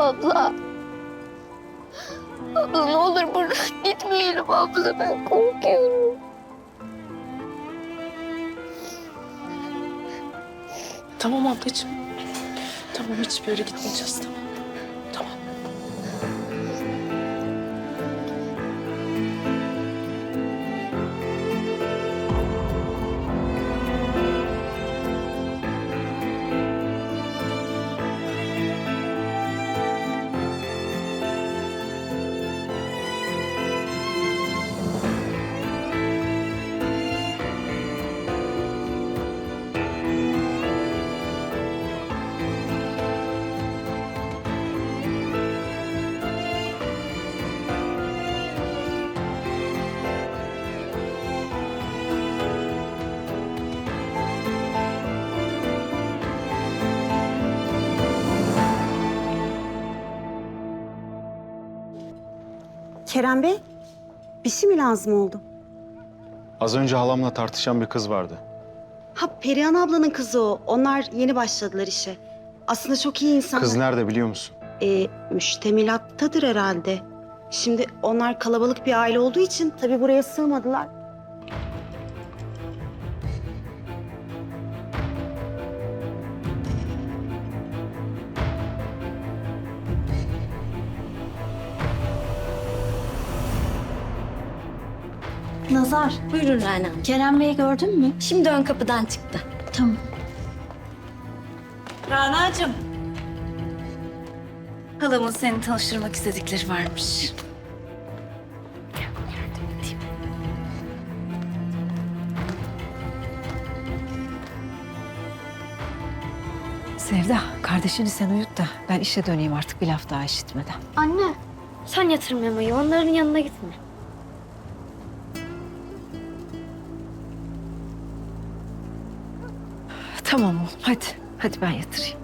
Abla. Abla ne olur buradan gitmeyelim abla ben korkuyorum. Tamam ablacığım. Tamam hiçbir yere gitmeyeceğiz tamam. Kerem Bey, bir şey mi lazım oldu? Az önce halamla tartışan bir kız vardı. Ha Perihan ablanın kızı o. Onlar yeni başladılar işe. Aslında çok iyi insanlar. Kız nerede biliyor musun? Ee, müştemilattadır herhalde. Şimdi onlar kalabalık bir aile olduğu için tabii buraya sığmadılar. Nazar, Buyurun Rana. Kerem Bey'i gördün mü? Şimdi ön kapıdan çıktı. Tamam. Rana'cığım. Halamın seni tanıştırmak istedikleri varmış. Sevda, kardeşini sen uyut da ben işe döneyim artık bir laf daha işitmeden. Anne sen yatır Memo'yu onların yanına gitme. Tamam oğlum, hadi. Hadi ben yatırayım.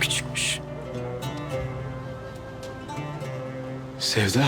Küçükmüş. Sevda.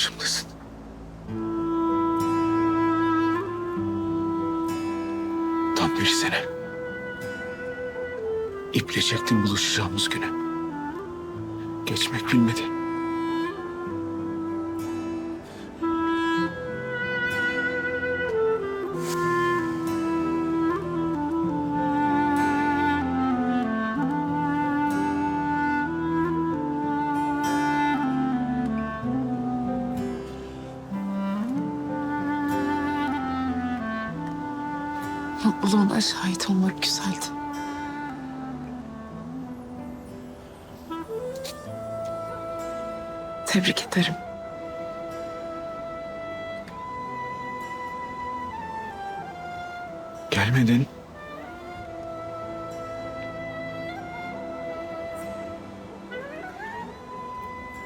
Karşımdasın. Tam bir sene. İple çektim buluşacağımız güne. Geçmek bilmedi. Güzeldi. Tebrik ederim. Gelmedin.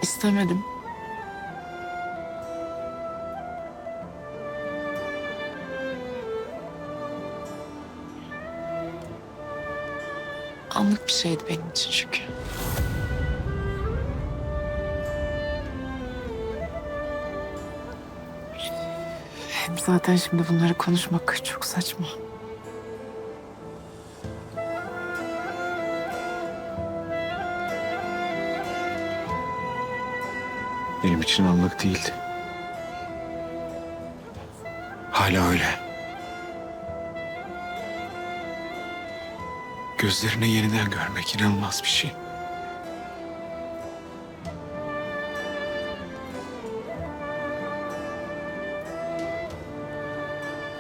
İstemedim. Anlık bir şeydi benim için çünkü. Hem zaten şimdi bunları konuşmak çok saçma. Benim için anlık değildi. Hala öyle. Gözlerini yeniden görmek inanılmaz bir şey.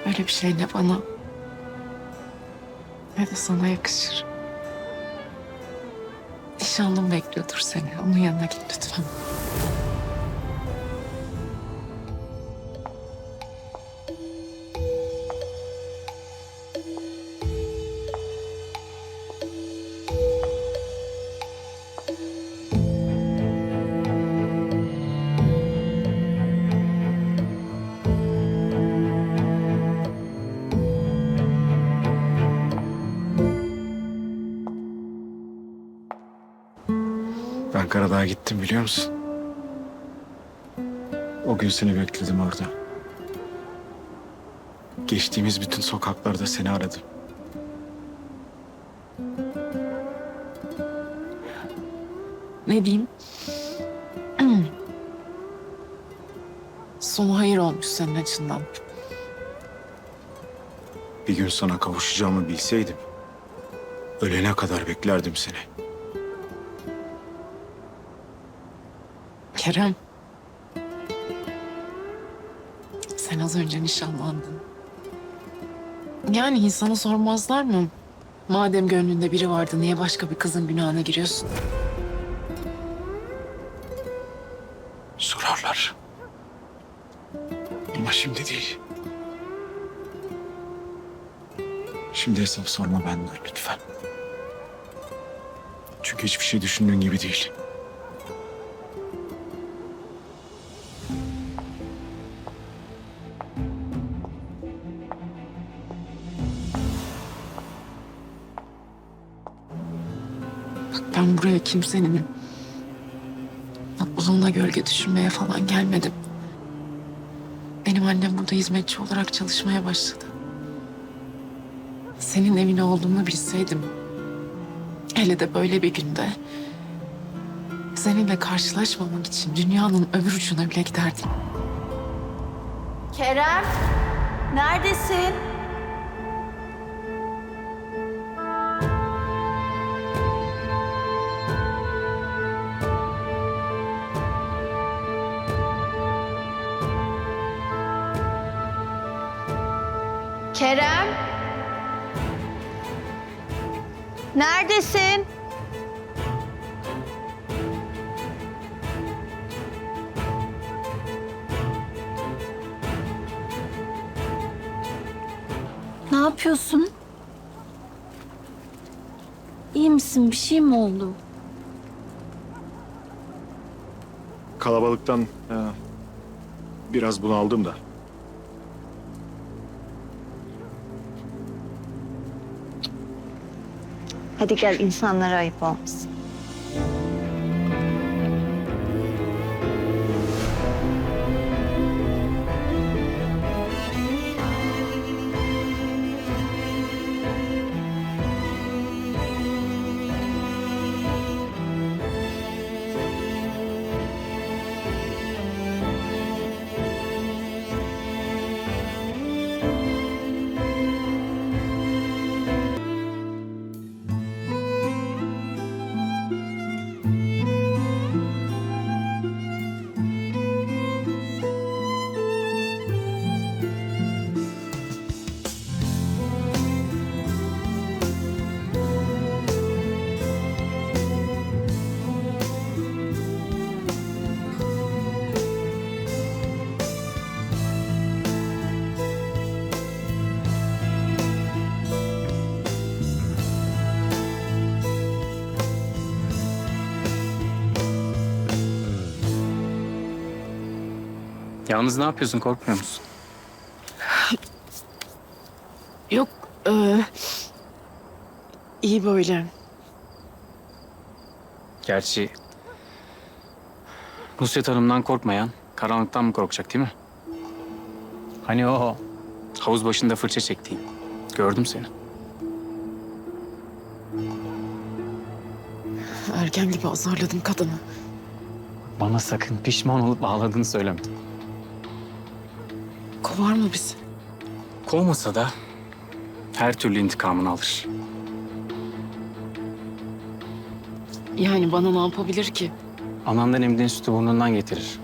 Öyle bir şey ne bana ne de sana yakışır. Nişanlım bekliyordur seni. Onun yanına git lütfen. Biliyor musun? O gün seni bekledim orada. Geçtiğimiz bütün sokaklarda seni aradım. Ne diyeyim? Sonu hayır olmuş senin açından. Bir gün sana kavuşacağımı bilseydim... ...ölene kadar beklerdim seni. Kerem. Sen az önce nişanlandın. Yani insana sormazlar mı? Madem gönlünde biri vardı niye başka bir kızın günahına giriyorsun? Sorarlar. Ama şimdi değil. Şimdi hesap sorma benden lütfen. Çünkü hiçbir şey düşündüğün gibi değil. Buraya kimsenin mutluluğuna gölge düşünmeye falan gelmedim. Benim annem burada hizmetçi olarak çalışmaya başladı. Senin evine olduğunu bilseydim, hele de böyle bir günde seninle karşılaşmamak için dünyanın öbür ucuna bile giderdim. Kerem, neredesin? Kerem? Neredesin? Ne yapıyorsun? İyi misin? Bir şey mi oldu? Kalabalıktan e, biraz bunaldım da. Hadi gel insanlara ayıp olmasın. Yalnız ne yapıyorsun korkmuyor musun? Yok. E, iyi böyle. Gerçi Nusret Hanım'dan korkmayan karanlıktan mı korkacak değil mi? Hani o havuz başında fırça çektiğin. Gördüm seni. Ergen gibi azarladım kadını. Bana sakın pişman olup ağladığını söyleme. Kovar mı bizi? Kovmasa da her türlü intikamını alır. Yani bana ne yapabilir ki? Anandan emdiğin sütü burnundan getirir.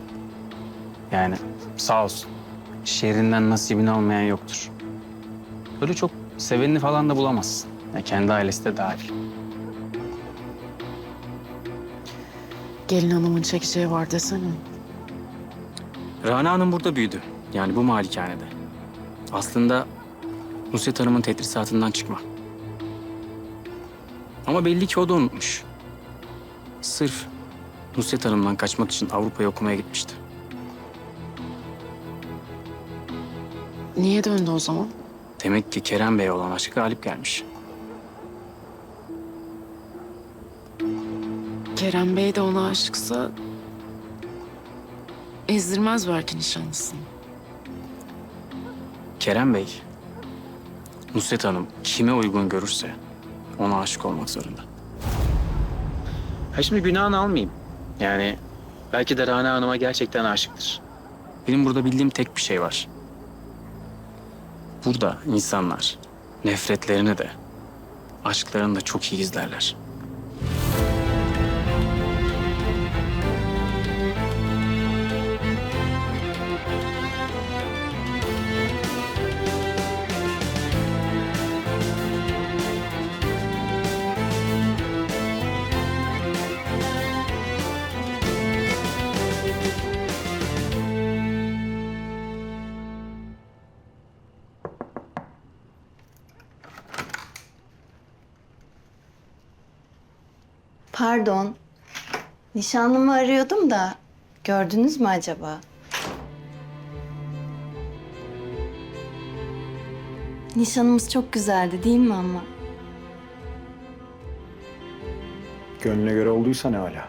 Yani sağ olsun. Şehrinden nasibini almayan yoktur. Böyle çok sevenini falan da bulamazsın. Ya kendi ailesi de dahil. Gelin hanımın çekeceği var desene. Rana Hanım burada büyüdü. Yani bu malikanede. Aslında Nusret Hanım'ın tedrisatından çıkma. Ama belli ki o da unutmuş. Sırf Nusret Hanım'dan kaçmak için Avrupa'ya okumaya gitmişti. Niye döndü o zaman? Demek ki Kerem Bey'e olan aşkı galip gelmiş. Kerem Bey de ona aşıksa... ...ezdirmez belki nişanlısını. Kerem Bey, Nusret Hanım kime uygun görürse ona aşık olmak zorunda. Ha şimdi günahını almayayım. Yani belki de Rana Hanım'a gerçekten aşıktır. Benim burada bildiğim tek bir şey var. Burada insanlar nefretlerini de aşklarını da çok iyi gizlerler. Pardon. Nişanlımı arıyordum da gördünüz mü acaba? Nişanımız çok güzeldi değil mi ama? Gönlüne göre olduysa ne hala.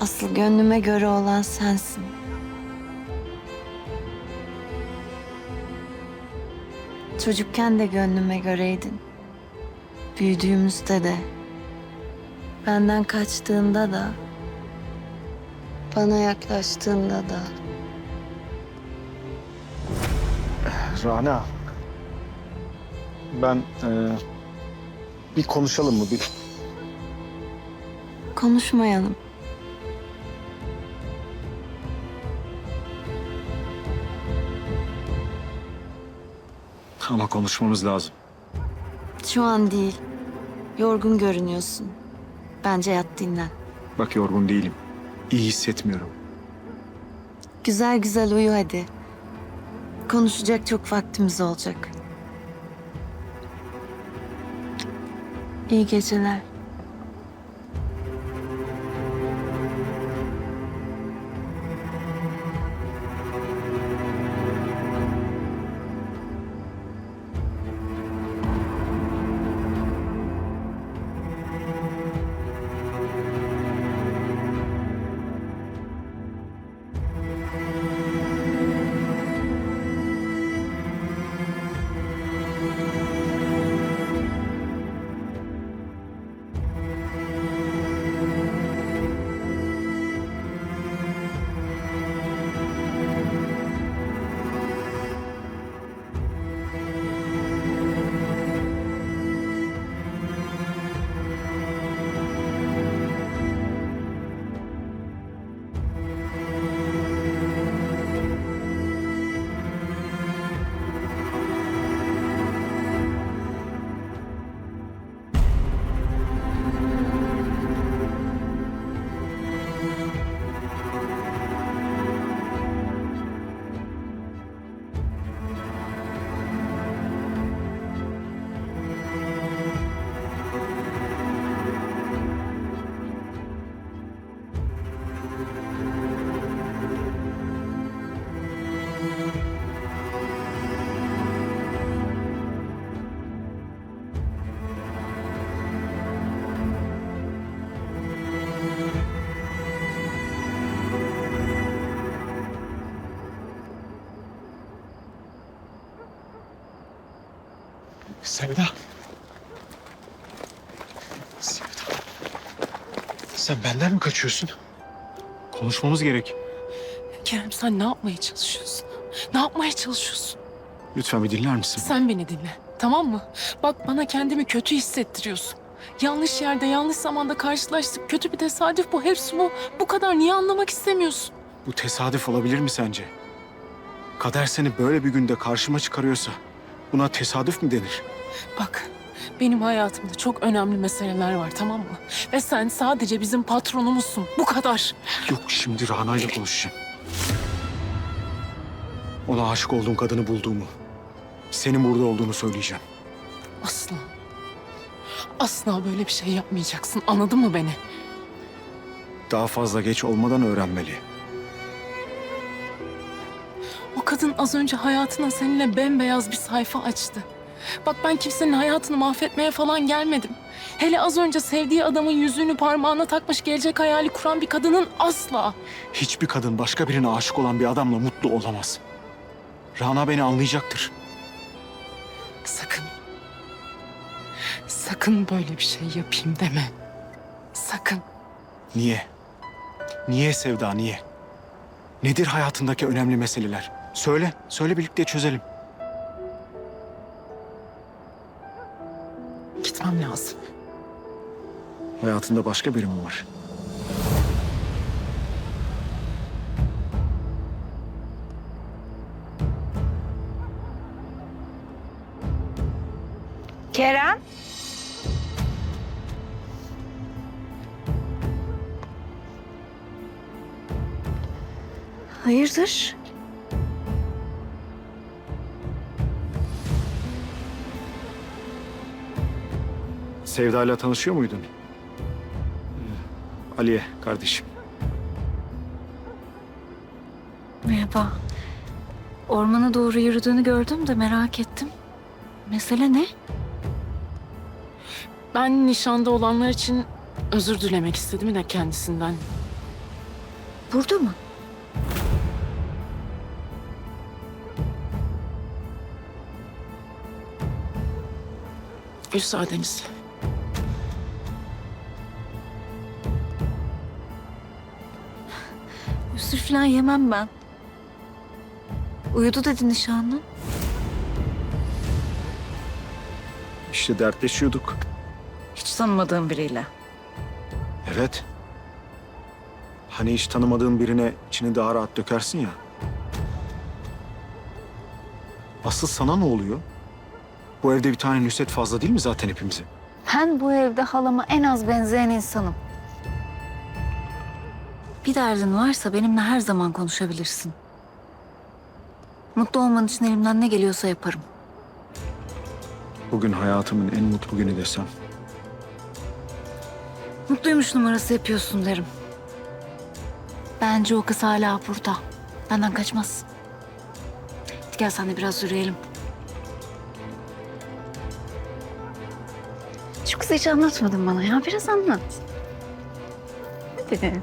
Asıl gönlüme göre olan sensin. Çocukken de gönlüme göreydin. Büyüdüğümüzde de. Benden kaçtığında da. Bana yaklaştığında da. Rana. Ben e, bir konuşalım mı? Bir Konuşmayalım. Ama konuşmamız lazım. Şu an değil. Yorgun görünüyorsun. Bence yat dinlen. Bak yorgun değilim. İyi hissetmiyorum. Güzel güzel uyu hadi. Konuşacak çok vaktimiz olacak. İyi geceler. Sevda. Sevda. Sen benden mi kaçıyorsun? Konuşmamız gerek. Kerem sen ne yapmaya çalışıyorsun? Ne yapmaya çalışıyorsun? Lütfen bir dinler misin? Sen beni dinle. Tamam mı? Bak bana kendimi kötü hissettiriyorsun. Yanlış yerde, yanlış zamanda karşılaştık. Kötü bir tesadüf bu. Hepsi bu. Bu kadar niye anlamak istemiyorsun? Bu tesadüf olabilir mi sence? Kader seni böyle bir günde karşıma çıkarıyorsa buna tesadüf mü denir? Bak, benim hayatımda çok önemli meseleler var tamam mı? Ve sen sadece bizim patronumuzsun. Bu kadar. Yok şimdi Rana ile konuşacağım. Ona aşık olduğum kadını bulduğumu, senin burada olduğunu söyleyeceğim. Asla. Asla böyle bir şey yapmayacaksın. Anladın mı beni? Daha fazla geç olmadan öğrenmeli. O kadın az önce hayatına seninle bembeyaz bir sayfa açtı. Bak ben kimsenin hayatını mahvetmeye falan gelmedim. Hele az önce sevdiği adamın yüzüğünü parmağına takmış gelecek hayali kuran bir kadının asla. Hiçbir kadın başka birine aşık olan bir adamla mutlu olamaz. Rana beni anlayacaktır. Sakın. Sakın böyle bir şey yapayım deme. Sakın. Niye? Niye Sevda, niye? Nedir hayatındaki önemli meseleler? Söyle, söyle birlikte çözelim. Hayatında başka biri mi var? Kerem? Hayırdır? Sevda ile tanışıyor muydun? Aliye kardeşim. Merhaba. Ormana doğru yürüdüğünü gördüm de merak ettim. Mesele ne? Ben nişanda olanlar için özür dilemek istedim de kendisinden. Burada mı? Müsaadenizle. Falan yemem ben. Uyudu dedi nişanlı. İşte dertleşiyorduk. Hiç tanımadığım biriyle. Evet. Hani hiç tanımadığın birine içini daha rahat dökersin ya. Asıl sana ne oluyor? Bu evde bir tane Nusret fazla değil mi zaten hepimize? Ben bu evde halama en az benzeyen insanım. Bir derdin varsa benimle her zaman konuşabilirsin. Mutlu olman için elimden ne geliyorsa yaparım. Bugün hayatımın en mutlu günü desem. Mutluymuş numarası yapıyorsun derim. Bence o kız hala burada. Benden kaçmaz. Hadi gel sen de biraz yürüyelim. Şu kızı hiç anlatmadın bana ya. Biraz anlat. Hadi.